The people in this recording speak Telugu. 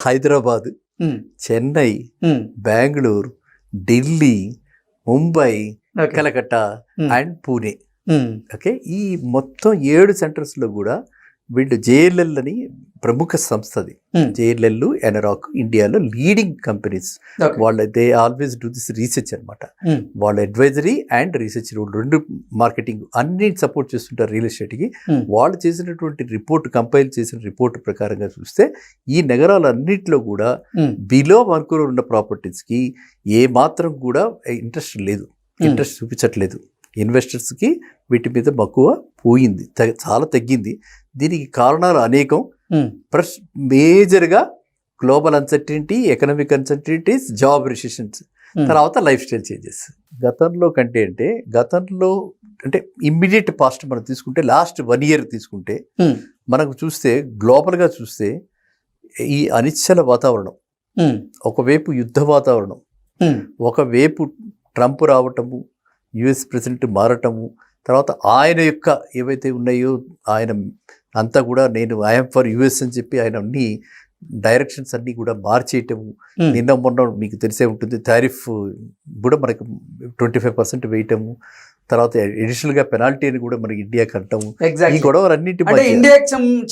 Hyderabad um, Chennai um, Bengaluru Delhi Mumbai okay. Calcutta um, and Pune um, okay ఈ మొత్తం ఏడు సెంటర్స్లో కూడా వీళ్ళు జేఎల్ఎల్ అని ప్రముఖ సంస్థ అది. ఉమ్, జేఎల్ఎల్ ఎనరాక్ ఇండియాలో లీడింగ్ కంపెనీస్. వాళ్ళ they always do this research అనమాట వాళ్ళ అడ్వైజరీ అండ్ రీసెర్చ్ రెండు మార్కెటింగ్ అన్ని సపోర్ట్ చేస్తుంటారు రియల్ ఎస్టేట్కి Hmm. వాళ్ళు చేసినటువంటి రిపోర్ట్ కంపైల్ చేసిన రిపోర్ట్ ప్రకారంగా చూస్తే ఈ నగరాలన్నింటిలో కూడా బిలో వన్ క్రోర్ ఉన్న ప్రాపర్టీస్కి ఏ మాత్రం కూడా ఇంట్రెస్ట్ లేదు. Hmm. ఇంట్రెస్ట్ చూపించట్లేదు. ఇన్వెస్టర్స్కి వీటి మీద మక్కువ పోయింది చాలా తగ్గింది. దీనికి కారణాలు అనేకం. ప్లస్ మేజర్గా global uncertainty economic uncertainties job recessions తర్వాత లైఫ్ స్టైల్ చేంజెస్. గతంలో కంటే అంటే గతంలో అంటే ఇమ్మీడియట్ పాస్ట్ మనం తీసుకుంటే లాస్ట్ వన్ ఇయర్ తీసుకుంటే మనకు చూస్తే గ్లోబల్గా చూస్తే ఈ అనిశ్చల వాతావరణం ఒకవైపు యుద్ధ వాతావరణం ఒకవైపు ట్రంప్ రావటము యుఎస్ ప్రెసిడెంట్ మారటము తర్వాత ఆయన యొక్క ఏవైతే ఉన్నాయో ఆయన అంతా కూడా నేను ఐఎమ్ ఫర్ యుఎస్ అని చెప్పి ఆయన అన్ని డైరెక్షన్స్ అన్నీ కూడా మార్చేయటము. ఉమ్, నిన్న మొన్న మీకు తెలిసే ఉంటుంది టారిఫ్ కూడా మనకి ట్వంటీ ఫైవ్ పర్సెంట్ వేయటము తర్వాత అడిషనల్గా పెనాల్టీని కూడా మనకి ఇండియాకి అంటాము ఈ గొడవలన్నింటి ఇండియాకి సం-